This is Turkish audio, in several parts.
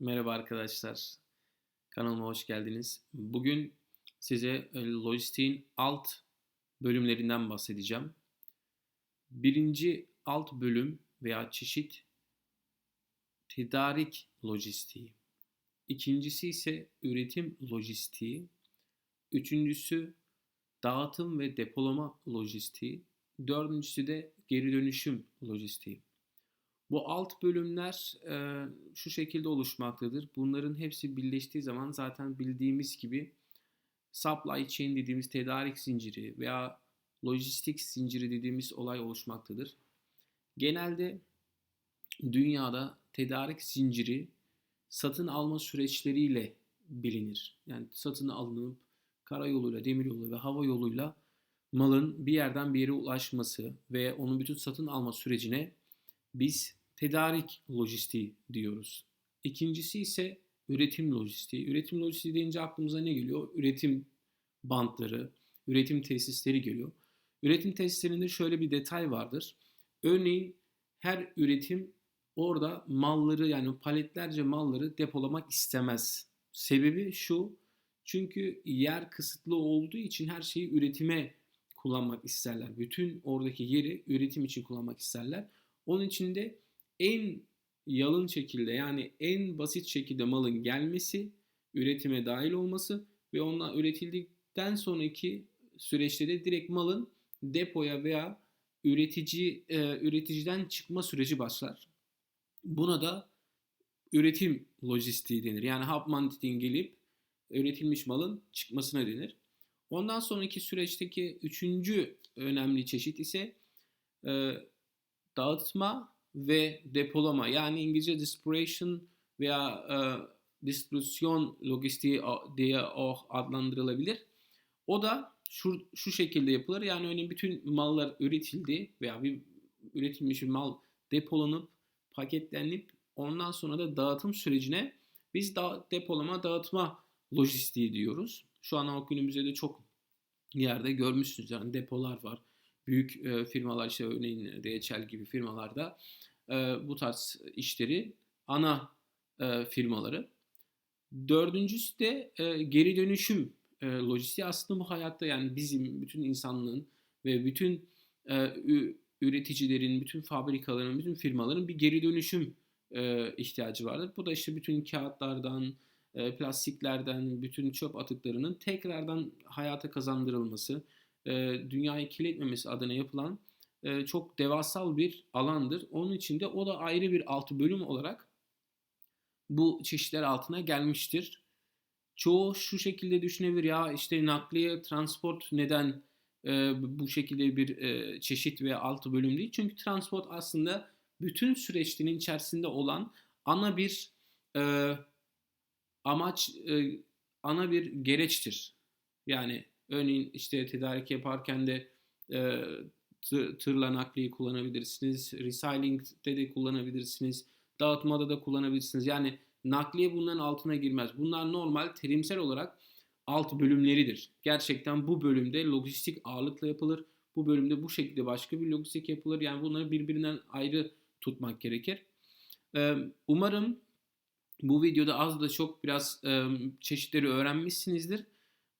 Merhaba arkadaşlar. Kanalıma hoş geldiniz. Bugün size e, lojistiğin alt bölümlerinden bahsedeceğim. Birinci alt bölüm veya çeşit tedarik lojistiği. İkincisi ise üretim lojistiği. Üçüncüsü dağıtım ve depolama lojistiği. Dördüncüsü de geri dönüşüm lojistiği. Bu alt bölümler e, şu şekilde oluşmaktadır. Bunların hepsi birleştiği zaman zaten bildiğimiz gibi supply chain dediğimiz tedarik zinciri veya lojistik zinciri dediğimiz olay oluşmaktadır. Genelde dünyada tedarik zinciri satın alma süreçleriyle bilinir. Yani satın alınıp karayoluyla, demiryolu ve hava yoluyla malın bir yerden bir yere ulaşması ve onun bütün satın alma sürecine biz tedarik lojistiği diyoruz. İkincisi ise üretim lojistiği. Üretim lojistiği deyince aklımıza ne geliyor? Üretim bantları, üretim tesisleri geliyor. Üretim tesislerinde şöyle bir detay vardır. Örneğin her üretim orada malları yani paletlerce malları depolamak istemez. Sebebi şu. Çünkü yer kısıtlı olduğu için her şeyi üretime kullanmak isterler. Bütün oradaki yeri üretim için kullanmak isterler. Onun için de en yalın şekilde yani en basit şekilde malın gelmesi, üretime dahil olması ve ondan üretildikten sonraki süreçte de direkt malın depoya veya üretici e, üreticiden çıkma süreci başlar. Buna da üretim lojistiği denir. Yani Hauptmann'in gelip üretilmiş malın çıkmasına denir. Ondan sonraki süreçteki üçüncü önemli çeşit ise e, dağıtma ve depolama yani İngilizce distribution veya e, distribüsyon lojistiği diye o adlandırılabilir. O da şu, şu şekilde yapılır. Yani örneğin bütün mallar üretildi veya bir üretilmiş bir mal depolanıp paketlenip ondan sonra da dağıtım sürecine biz da depolama dağıtma lojistiği diyoruz. Şu an günümüzde de çok yerde görmüşsünüz yani depolar var büyük e, firmalar işte örneğin DHL gibi firmalarda e, bu tarz işleri ana e, firmaları. Dördüncüsü de e, geri dönüşüm e, lojistiği aslında bu hayatta yani bizim bütün insanlığın ve bütün e, üreticilerin, bütün fabrikaların, bütün firmaların bir geri dönüşüm e, ihtiyacı vardır. Bu da işte bütün kağıtlardan, e, plastiklerden, bütün çöp atıklarının tekrardan hayata kazandırılması, e, dünyayı kirletmemesi adına yapılan e, çok devasal bir alandır. Onun için de o da ayrı bir altı bölüm olarak bu çeşitler altına gelmiştir. Çoğu şu şekilde düşünebilir ya işte nakliye, transport neden e, bu şekilde bir e, çeşit ve altı bölüm değil. Çünkü transport aslında bütün süreçlerin içerisinde olan ana bir e, amaç, e, ana bir gereçtir. Yani Örneğin işte tedarik yaparken de e, tırla nakliyi kullanabilirsiniz. Recycling'de de kullanabilirsiniz. Dağıtmada da kullanabilirsiniz. Yani nakliye bunların altına girmez. Bunlar normal terimsel olarak alt bölümleridir. Gerçekten bu bölümde lojistik ağırlıkla yapılır. Bu bölümde bu şekilde başka bir lojistik yapılır. Yani bunları birbirinden ayrı tutmak gerekir. Umarım bu videoda az da çok biraz çeşitleri öğrenmişsinizdir.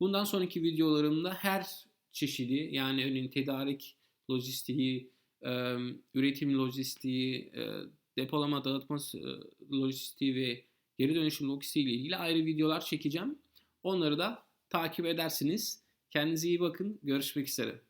Bundan sonraki videolarımda her çeşidi yani örneğin tedarik lojistiği, üretim lojistiği, depolama dağıtma lojistiği ve geri dönüşüm lojistiği ile ilgili ayrı videolar çekeceğim. Onları da takip edersiniz. Kendinize iyi bakın. Görüşmek üzere.